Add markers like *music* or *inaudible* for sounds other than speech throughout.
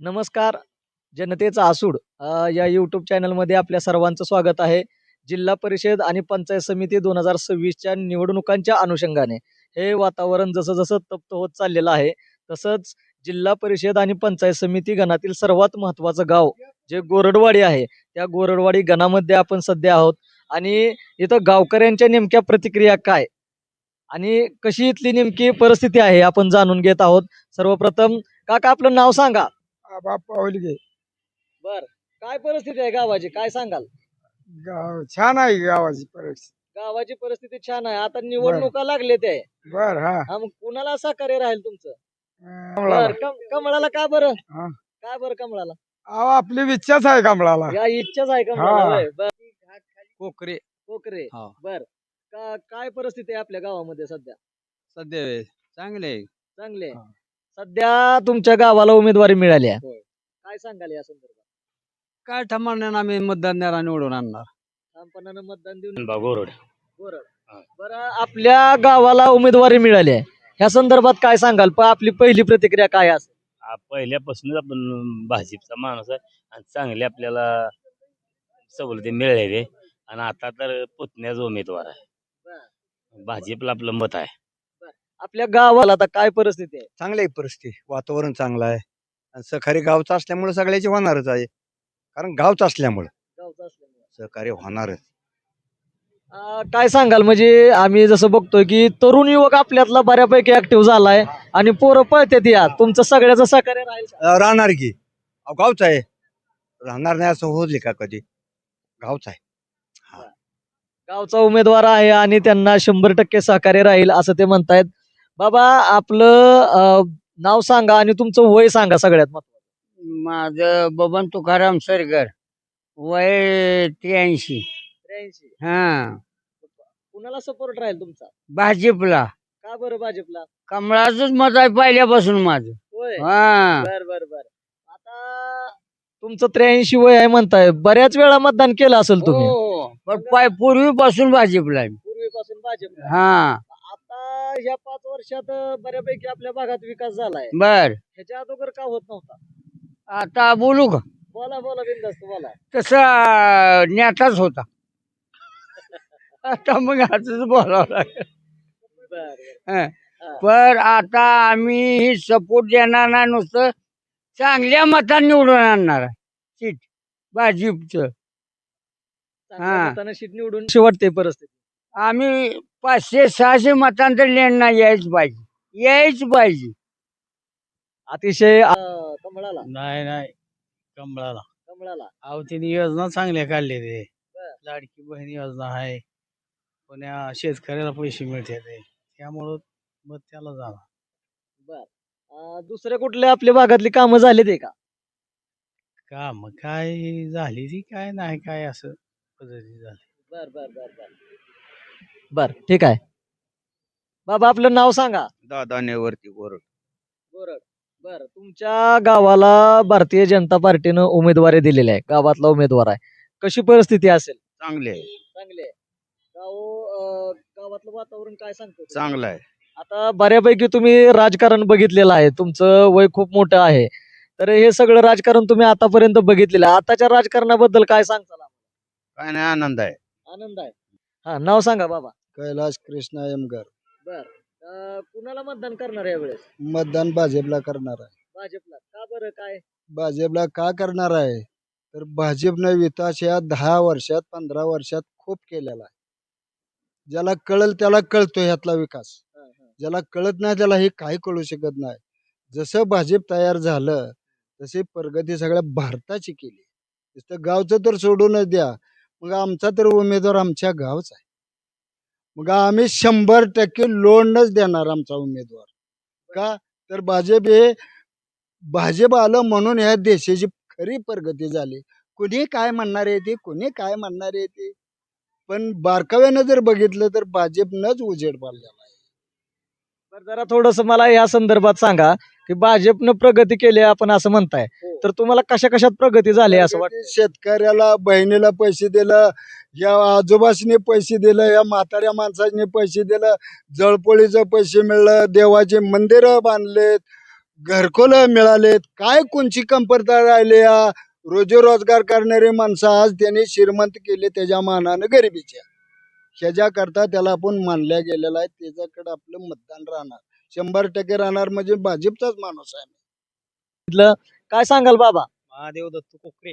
नमस्कार जनतेचा आसूड. अ, या यूट्यूब चॅनलमध्ये आपल्या सर्वांचं स्वागत आहे. जिल्हा परिषद आणि पंचायत समिती दोन हजार सव्वीसच्या निवडणुकांच्या अनुषंगाने. हे वातावरण जसं जसं तप्त होत चाललेलं आहे तसंच जिल्हा परिषद आणि पंचायत समिती गणातील सर्वात महत्त्वाचं गाव जे गोरडवाडी आहे त्या गोरडवाडी गणामध्ये आपण सध्या आहोत. आणि इथं गावकऱ्यांच्या नेमक्या प्रतिक्रिया काय? आणि कशी इथली नेमकी परिस्थिती आहे आपण जाणून घेत आहोत. सर्वप्रथम काका आपलं नाव सांगा. बाप पावलगे बर. काय परिस्थिती आहे गावाची? काय सांगाल? गाव छान आहे गावाची परिस्थिती. गावाची परिस्थिती छान आहे. आता निवडणुका लागले ते. बर हा. हा मग कुणाला सहकार्य राहील तुमचं? कमळाला. बर कम- कमळाला का बरं? हा. काय बरं कमळाला? अहो, आपली इच्छाच आहे कमळाला. या इच्छाच आहे कमळाला हा. होय. बर. कोकरे. कोकरे. हा. बर. का काय परिस्थिती आहे आपल्या गावामध्ये सध्या? सध्या चांगले आहे. चांगले आहे. हा. सध्या तुमच्या गावाला उमेदवारी मिळाली आहे. काय सांगाल या संदर्भात? काय ठमाने आम्ही मतदान द्यायला निवडून आणणार. ठामपणानं मतदान देऊन गोरड. बरं. बरं आपल्या गावाला उमेदवारी मिळाली आहे. ह्या संदर्भात काय सांगाल? पण आपली पहिली प्रतिक्रिया काय असेल? हा पहिल्यापासूनच आपण भाजपचा माणूस आहे आणि चांगले आपल्याला सवलती मिळाले आणि आता तर पुतण्याचा उमेदवार आहे. भाजपला आपलं मत आहे. आपल्या गावाला आता काय परिस्थिती आहे? चांगली आहे परिस्थिती. वातावरण चांगलं आहे. आणि सहकारी गावचं असल्यामुळे सगळ्याची होणारच आहे. कारण गावचं असल्यामुळं. गावचं असल्यामुळे. सहकार्य होणारच. अं, काय सांगाल? म्हणजे आम्ही जसं बघतोय की तरुण युवक आपल्यातला बऱ्यापैकी ऍक्टिव्ह झालाय आणि पोरं पळतात या. तुमचं सगळ्याचं सहकार्य राहील का? अं, राहणार की. अहो, गावचं आहे. राहणार नाही असं होईल का कधी? गावचं आहे. गावचा उमेदवार आहे आणि त्यांना शंभर टक्के सहकार्य राहील असं ते म्हणतायत. बाबा आपलं अं, नाव सांगा आणि तुमचं वय सांगा सगळ्यात महत्वाचं. माझं बबन तुकाराम सरगर. वय त्र्याऐंशी. त्र्याऐंशी. हा. कुणाला सपोर्ट राहील तुमचा? भाजपला. का बरं भाजपला? कमळाचंच मत आहे पहिल्यापासून माझं. होय? हा. बर बर बर. आता तुमचं त्र्याऐंशी वय आहे म्हणताय. बऱ्याच वेळा मतदान केलं असेल तुम्ही. हो, पण पाय पूर्वीपासून भाजपला आहे. पूर्वीपासून भाजप हा. ह्या पाच वर्षात बऱ्यापैकी आपल्या भागात विकास झालाय. बर. ह्याच्या अगोदर का होत नव्हता? आता बोलू का? बोला बोला बिंदास्त बोला. तसा नेताच होता. *laughs* आता मग आताच बोलावं लागेल. बर हं. पण आता आम्ही सपोर्ट देणार नाही नुसतं चांगल्या मतांनी निवडून आणणार आहे. सीट भाजपचं. हा. शीट निवडून शेवटते परिस्थिती. आम्ही पाचशे सहाशे मतांतर लेणं यायच पाहिजे. यायच पाहिजे. अतिशय कमळाला. नाही नाही. कमळाला. कमळाला. अहो तिने योजना चांगल्या काढले ते. बर. लाडकी बहीण योजना आहे. पुण्या शेतकऱ्याला पैसे मिळते ते. त्यामुळं मत त्याला जाणार बर. अं, दुसरे कुठले आपल्या भागातली कामं झाली ते का? का मग काय झाली ती काय नाही काय असं पद्धती झाली. बर बर बर बर. बर ठीक आहे. बाबा आपलं नाव सांगा. दादानेवरती गोरड. बरं बर तुमच्या गावाला भारतीय जनता पार्टीनं उमेदवारी दिलेली आहे. गावातला उमेदवार आहे. कशी परिस्थिती असेल? चांगले आहे. चांगली आहे. गाव गावातलं वातावरण काय सांगतो चांगलं आहे. आता बऱ्यापैकी तुम्ही राजकारण बघितलेलं आहे. तुमचं वय खूप मोठं आहे. तर हे सगळं राजकारण तुम्ही आतापर्यंत बघितलेलं आहे. आताच्या राजकारणाबद्दल काय सांगताल? काय नाही आनंद आहे. आनंद आहे. हा नाव सांगा बाबा. कैलास कृष्णा एमगर. बर. कुणाला मतदान करणार यावेळेस? मतदान भाजपला करणार आहे. भाजपला. का बरं काय? भाजपला का करणार आहे? तर भाजपनं विकास या दहा वर्षात पंधरा वर्षात खूप केलेला आहे. ज्याला कळल त्याला कळतो ह्यातला विकास. हा, हा. ज्याला कळत नाही त्याला हे काही कळू शकत नाही. जसं भाजप तयार झालं तशी प्रगती सगळ्या भारताची केली. नुसतं गावचं तर सोडूनच द्या. मग आमचा तर उमेदवार आमच्या गावच आहे. मग आम्ही शंभर टक्के लोनच देणार आमचा उमेदवार. का? तर भाजप हे भाजप आलं म्हणून ह्या देशाची खरी प्रगती झाली. कुणी काय म्हणणार आहे ते? कुणी काय म्हणणार आहे ते? पण बारकाव्यानं जर बघितलं तर भाजपनंच उजेड पाडलेला बरं जरा थोडस मला या संदर्भात सांगा की भाजपनं प्रगती केली आहे आपण असं म्हणताय. तर तुम्हाला कशा कशात प्रगती झाली आहे असं वाटतं शेतकऱ्याला बहिणीला पैसे दिलं या आजोबासने पैसे दिलं या म्हाताऱ्या माणसाने पैसे दिलं जळपोळीचं पैसे मिळलं देवाचे मंदिरं बांधलेत घरकुलं मिळालेत काय कोणची कमतरता राहिली या? रोजगार करणारे माणसं आज त्यांनी श्रीमंत केले त्याच्या मानानं गरिबीच्या ह्याच्याकरता त्याला आपण मानल्या गेलेला आहे. त्याच्याकडे आपलं मतदान राहणार. शंभर टक्के राहणार म्हणजे भाजपचाच माणूस आहे काय सांगाल बाबा? महादेव दत्त कोकरे.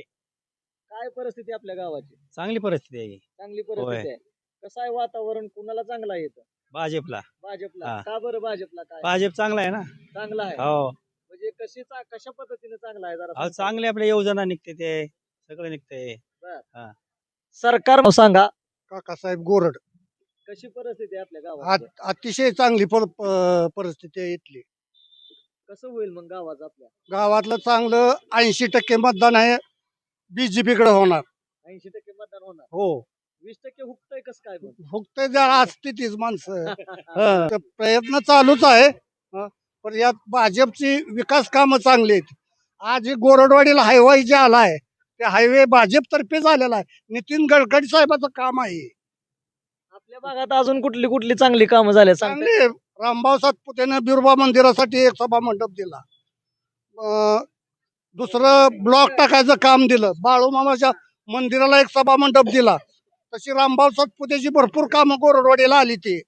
काय परिस्थिती आपल्या गावाची? चांगली परिस्थिती आहे चांगली परिस्थिती आहे. कसं आहे वातावरण? कुणाला चांगलं आहे इथं? भाजपला. भाजपला. हा. का बरं भाजपला काय? भाजप चांगला आहे ना? चांगला आहे. हो. म्हणजे कशी चा- कशा पद्धतीने चांगला आहे जरा अहो, सांगता? चांगले आपल्या योजना निघते ते. सगळं निघते सरकार सांगा. काकासाहेब गोरड. कशी परिस्थिती आहे आपल्या गावात? अतिशय चांगली परिस्थिती आहे इथली. कसं होईल मग गावाचं आपल्या? गावातलं चांगलं ऐंशी टक्के मतदान आहे बीजेपीकडे होणार. ऐंशी टक्के मतदान होणार? हो. वीस टक्के हुकतंय कसं काय पण फक्त जरा असते तीच माणसं. हं. तर प्रयत्न चालूच आहे. हं. पण यात भाजपची विकास कामं चांगली आहेत. आज हे गोरडवाडीला हायवे जे आलाय ते हायवे भाजपतर्फे झालेला आहे. नितीन गडकरी साहेबाचं काम आहे. आपल्या भागात अजून कुठली कुठली चांगली कामं झाले सांगता. चांगले रामभाऊ सातपुतेनं बिरोबा मंदिरासाठी एक सभा मंडप दिला. अं, दुसरं ब्लॉक टाकायचं काम दिलं. बाळूमामाच्या मंदिराला एक सभा मंडप दिला. तशी रामभाऊ सातपुतेची भरपूर कामं गोरडवाडीला आली ती.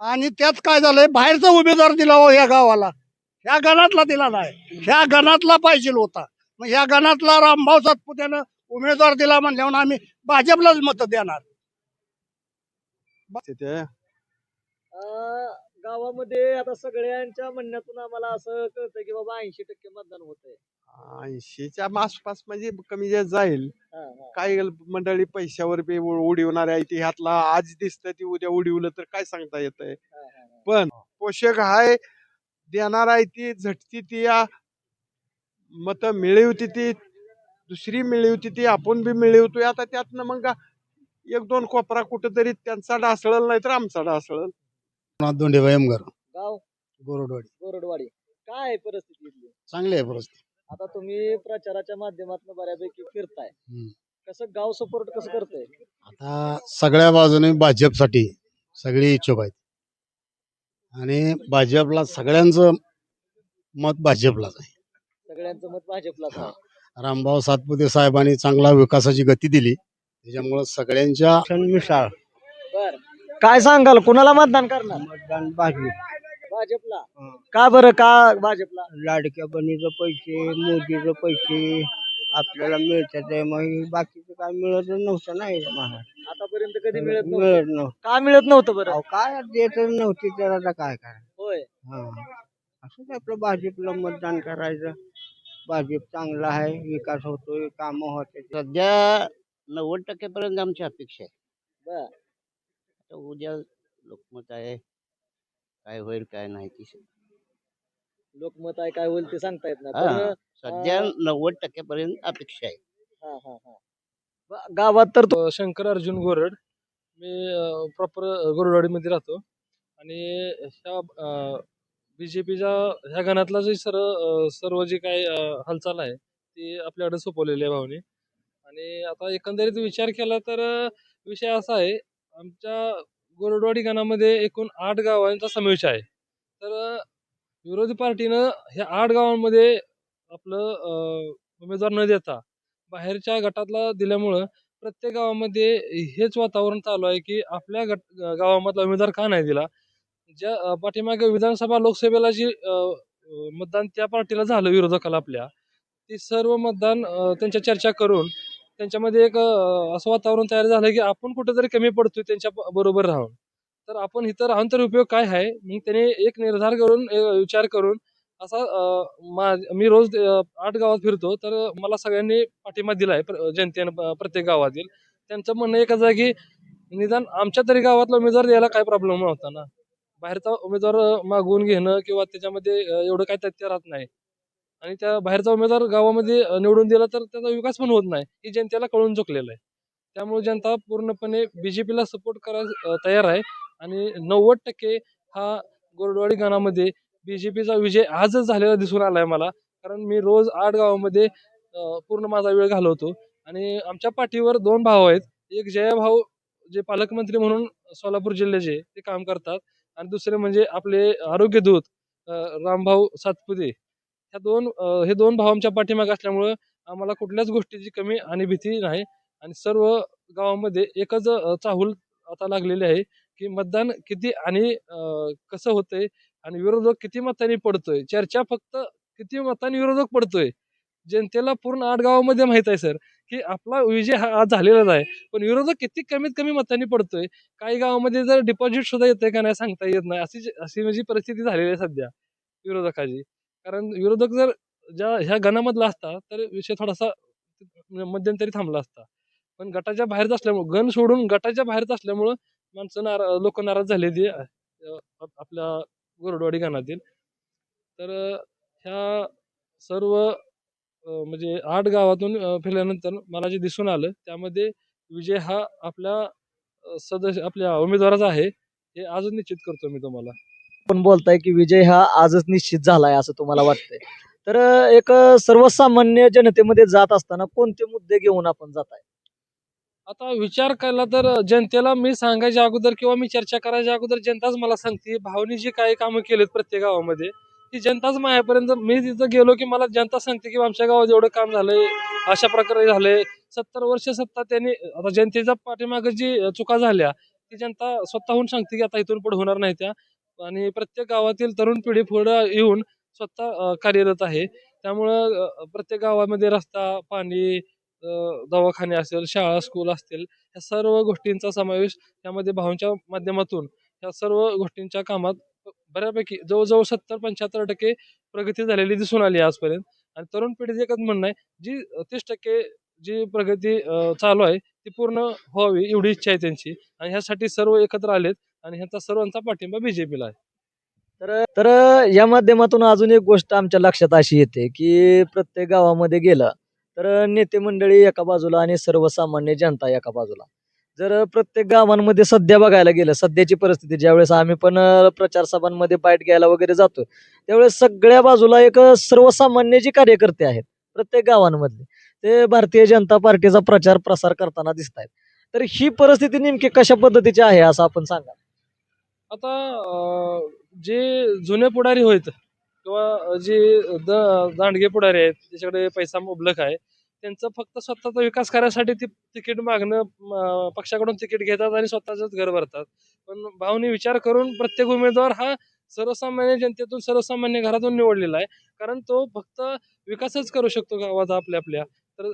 आणि त्यात काय झालंय? बाहेरचा उमेदवार दिला हो या गावाला. ह्या गणातला दिला नाही. ह्या गणातला पाहिजे होता. मग ह्या गणातला रामभाऊ सातपुत्यानं उमेदवार दिला म्हणल्यावर आम्ही भाजपलाच मत देणार. अं, गावामध्ये आता सगळ्यांच्या म्हणण्यातून आम्हाला असं कळतं की बाबा ऐंशी टक्के मतदान होतंय. ऐंशीच्या आसपास म्हणजे कमी जास्त जाईल. काही मंडळी पैशावर बी उ- उडवणार आहे ती ह्यातला आज दिसतं ती उद्या उडवलं तर काय सांगता येतंय? हा, हा, हा. पण पोषक हाय देणार आहे ती झटती ती या मत मिळवती ती दुसरी मिळवती ती आपण बी मिळवतोय आता त्यातनं मग एक दोन कोपरा कुठंतरी त्यांचा डासळल नाही तर आमचा डासळल दोंडेबाई एमगर गाव? गोरडवाडी. गोरडवाडी. काय आहे परिस्थिती इथली? चांगली आहे परिस्थिती. आता तुम्ही प्रचाराच्या माध्यमातून बऱ्यापैकी फिरताय. हम्म. कसं गाव सपोर्ट कसं करतंय? आता सगळ्या बाजूने भाजपसाठी सगळे इच्छुक आहेत. आणि भाजपला सगळ्यांचं मत भाजपलाच आहे. सगळ्यांचं मत भाजपलाच आहे रामभाऊ सातपुते साहेबांनी चांगला विकासाची गती दिली. त्याच्यामुळं सगळ्यांच्या मिसाळ बर. काय सांगाल? कुणाला मतदान करणार? मतदान भाजप भाजपला. का बरं? का भाजपला? लाडक्या बहिणीचे पैसे मोदीचे पैसे आपल्याला मिळतात आहे. मग बाकीचं काय मिळत नव्हतं नाही महाराज आतापर्यंत कधी मिळत नव्हतं मिळत नव्हतं? का मिळत नव्हतं बरं? अहो, काय देतच नव्हती तर आता काय करायचं? होय. हा. असंच आपलं भाजपला मतदान करायचं. भाजप चांगला आहे विकास होतोय कामं होते सध्या नव्वद टक्क्यापर्यंत आमची अपेक्षा आहे. बर. आता उद्या लोकमत आहे. काय होईल काय नाही ती लोकमत आहे काय होईल ते सांगता येत नाही. पण, सध्या नव्वद टक्क्यापर्यंत अपेक्षा आहे. हा, हा, हा. ब- गावात तर तो- शंकर अर्जुन गोरड. मी प्रॉपर गोरडवाडीमध्ये राहतो. आणि ह्या जे ह्या गणातला जे सर्व सर्व जे काही हालचाल आहे ती आपल्याकडे सोपवलेली आहे भावने आणि आता एकंदरीत विचार केला तर विषय असा आहे आमच्या गोरडवाडी गणामध्ये एकूण आठ गावांचा समावेश आहे. तर विरोधी पार्टीनं ह्या आठ गावांमध्ये आपलं उमेदवार न देता बाहेरच्या गटातला दिल्यामुळं प्रत्येक गावामध्ये हेच वातावरण चालू आहे की आपल्या गट गावामधला उमेदवार का नाही दिला? ज्या पाठीमागे विधानसभा लोकसभेला जी मतदान त्या पार्टीला झालं विरोधकाला आपल्या ते सर्व मतदान त्यांच्या चर्चा करून त्यांच्यामध्ये एक असं वातावरण तयार झालं की आपण कुठेतरी कमी पडतोय त्यांच्या बरोबर राहून. तर आपण इथं राहून तर उपयोग काय आहे? मग त्याने एक निर्धार करून विचार करून असा मा- मी रोज आठ गावात फिरतो तर मला सगळ्यांनी पाठिंबा दिलाय जनतेनं प्रत्येक गावातील. त्यांचं म्हणणं एकच आहे की निदान आमच्या तरी गावातला उमेदवार द्यायला काय प्रॉब्लेम नव्हता ना? बाहेरचा उमेदवार मागवून घेणं किंवा त्याच्यामध्ये एवढं काही तथ्य राहत नाही. आणि त्या बाहेरचा उमेदवार गावामध्ये निवडून दिला तर त्याचा विकास पण होत नाही. ही जनतेला कळून चुकलेलं आहे. त्यामुळे जनता पूर्णपणे बी जे पीला सपोर्ट करायला तयार आहे. आणि नव्वद टक्के हा गोरडवाडी गाणामध्ये पीचा विजय आजच झालेला दिसून आला आहे मला. कारण मी रोज आठ गावामध्ये पूर्ण माझा वेळ घालवतो. आणि आमच्या पाठीवर दोन भाऊ आहेत. एक जया भाऊ जे पालकमंत्री म्हणून सोलापूर जिल्ह्याचे ते काम करतात. आणि दुसरे म्हणजे आपले आरोग्य दूत रामभाऊ सातपुते. ह्या दोन हे दोन भावांच्या पाठीमाग पाठीमागे असल्यामुळं आम्हाला कुठल्याच गोष्टीची कमी आणि भीती नाही. आणि सर्व गावामध्ये एकच चाहूल आता लागलेली आहे की मतदान किती आणि कसं होतंय आणि विरोधक किती मतांनी पडतोय. चर्चा फक्त किती मतांनी विरोधक पडतोय? जनतेला पूर्ण आठ गावामध्ये माहीत आहे सर. की आपला विजय हा आज झालेलाच आहे पण विरोधक किती कमीत कमी मतांनी पडतोय. काही गावामध्ये जर डिपॉझिट सुद्धा येतंय का नाही सांगता येत नाही. अशी अशी म्हणजे परिस्थिती झालेली आहे सध्या विरोधकाची. कारण विरोधक जर ज्या ह्या गणामधला असता तर विषय थोडासा मध्यंतरी थांबला असता. पण गटाच्या बाहेरच असल्यामुळं गण सोडून गटाच्या बाहेरच असल्यामुळं माणसं नारा लोक नाराज झाले ते आपल्या गोरडवाडी गणातील तर ह्या सर्व म्हणजे आठ गावातून फिरल्यानंतर मला जे दिसून आलं त्यामध्ये विजय हा आपल्या सदस्य आपल्या उमेदवाराचा आहे हे आजच निश्चित करतो मी तुम्हाला. पण बोलताय की विजय हा आजच निश्चित झालाय असं तुम्हाला वाटतंय. तर एक सर्वसामान्य जनतेमध्ये जात असताना कोणते मुद्दे घेऊन आपण जात आहे आता विचार केला तर जनतेला मी सांगायच्या अगोदर किंवा मी चर्चा करायच्या अगोदर जनताच मला सांगते भावनी जी काही कामं केलेत प्रत्येक गावामध्ये ती जनताच माझ्यापर्यंत मी तिथं गेलो की मला जनता सांगते की आमच्या गावात एवढं काम झालंय अशा प्रकारे झालंय. सत्तर वर्ष सत्ता त्यांनी आता जनतेच्या पाठीमागे जी चुका झाल्या ती जनता स्वतःहून सांगते की आता इथून पुढे होणार नाही त्या. आणि प्रत्येक गावातील तरुण पिढी पुढे येऊन स्वतः कार्यरत आहे. त्यामुळं प्रत्येक गावामध्ये रस्ता पाणी दवाखाने असेल शाळा स्कूल असतील या सर्व गोष्टींचा समावेश त्यामध्ये भावांच्या माध्यमातून या सर्व गोष्टींच्या कामात बऱ्यापैकी जवळजवळ सत्तर पंच्याहत्तर टक्के प्रगती झालेली दिसून आली आजपर्यंत. आणि तरुण पिढीचं एकच म्हणणं आहे जी तीस टक्के जी प्रगती चालू आहे ती पूर्ण व्हावी एवढी इच्छा आहे त्यांची. आणि ह्यासाठी सर्व एकत्र आलेत आणि ह्याचा सर्वांचा पाठिंबा बीजेपीला आहे. तर तर या माध्यमातून अजून एक गोष्ट आमच्या लक्षात अशी येते की प्रत्येक गावामध्ये गेलं तर नेते मंडळी एका बाजूला आणि सर्वसामान्य जनता एका बाजूला. जर प्रत्येक गावांमध्ये सध्या बघायला गेलं सध्याची परिस्थिती ज्यावेळेस आम्ही पण प्रचार सभांमध्ये बाईट घ्यायला वगैरे जातो त्यावेळेस सगळ्या बाजूला एक सर्वसामान्य जे कार्यकर्ते आहेत प्रत्येक गावांमधले ते भारतीय जनता पार्टीचा प्रचार प्रसार करताना दिसत आहेत तर ही परिस्थिती नेमकी कशा पद्धतीची आहे असं आपण सांगा आता जे जुने पुढारी होत किंवा जे द दांडगे पुढारी आहेत त्याच्याकडे पैसा मुबलक आहे त्यांचं फक्त स्वतःचा विकास करायसाठी ती तिकीट मागणं पक्षाकडून तिकीट घेतात आणि स्वतःच घर भरतात. पण भावनी विचार करून प्रत्येक उमेदवार हा सर्वसामान्य जनतेतून सर्वसामान्य घरातून निवडलेला आहे. कारण तो फक्त विकासच करू शकतो गावाचा आपल्या आपल्या. तर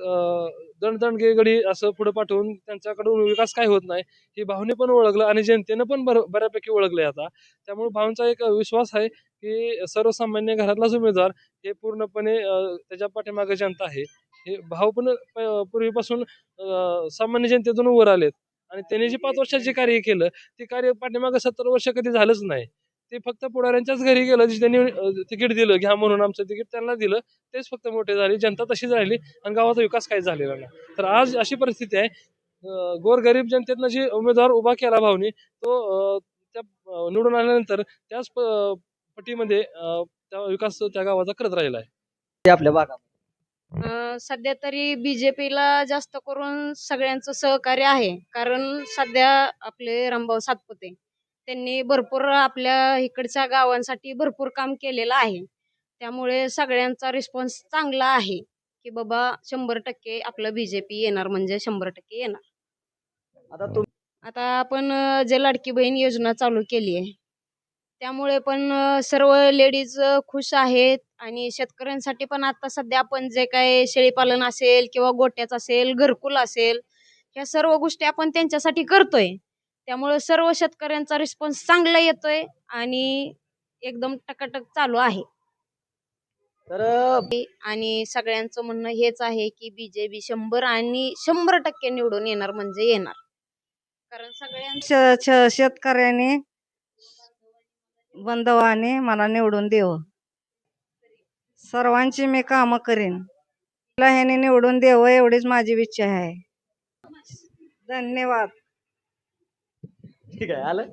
दणदणगे गडी असं पुढे पाठवून त्यांच्याकडून विकास काय होत नाही ही भावने पण ओळखलं आणि जनतेनं पण बर बऱ्यापैकी ओळखलंय आता. त्यामुळे भावनचा एक विश्वास आहे की सर्वसामान्य घरातलाच उमेदवार हे पूर्णपणे त्याच्या पाठीमागे जनता आहे. हे भाव पण प- पूर्वीपासून अं, सामान्य जनतेतून वर आलेत. आणि त्यांनी जे पाच वर्षात जे कार्य केलं ते कार्य पाठीमागे सत्तर वर्ष कधी झालंच नाही. ते फक्त पुढाऱ्यांच्याच घरी गेलं जे त्यांनी अं, तिकीट दिलं घ्या म्हणून आमचं तिकीट त्यांना दिलं तेच फक्त मोठे झाले जनता तशीच राहिली आणि गावाचा विकास काहीच झालेला नाही. तर आज अशी परिस्थिती आहे अं, गोरगरीब जनतेतनं जे उमेदवार उभा केला भावनी तो अं, त्या अं, निवडून आल्यानंतर त्याच प- पटीमध्ये अं, त्या विकास त्या गावाचा करत राहिला आहे. ते आपल्या भागात सध्या तरी बीजेपीला जास्त करून सगळ्यांचं सहकार्य आहे. कारण सध्या आपले रामभाऊ सातपुते त्यांनी भरपूर आपल्या इकडच्या गावांसाठी भरपूर काम केलेलं आहे. त्यामुळे सगळ्यांचा रिस्पॉन्स चांगला आहे की बाबा शंभर टक्के आपलं बीजेपी येणार म्हणजे शंभर टक्के येणार. आता तुम आता आपण जे लाडकी बहीण योजना चालू केली आहे त्यामुळे पण सर्व लेडीज खुश आहेत आणि शेतकऱ्यांसाठी पण आता सध्या आपण जे काय शेळीपालन असेल किंवा गोट्याच असेल घरकुल असेल ह्या सर्व गोष्टी आपण त्यांच्यासाठी करतोय. त्यामुळे सर्व शेतकऱ्यांचा रिस्पॉन्स चांगला येतोय आणि एकदम टकाटक चालू आहे. तर आणि सगळ्यांचं म्हणणं हेच आहे की बीजेपी शंभर आणि शंभर टक्के निवडून येणार म्हणजे येणार. कारण श- शेतकऱ्याने बंधवाने मला निवडून देव. सर्वांची मी कामं करीन. मला ह्याने निवडून देव एवढीच माझी इच्छा आहे. धन्यवाद. ठीक आहे आलं?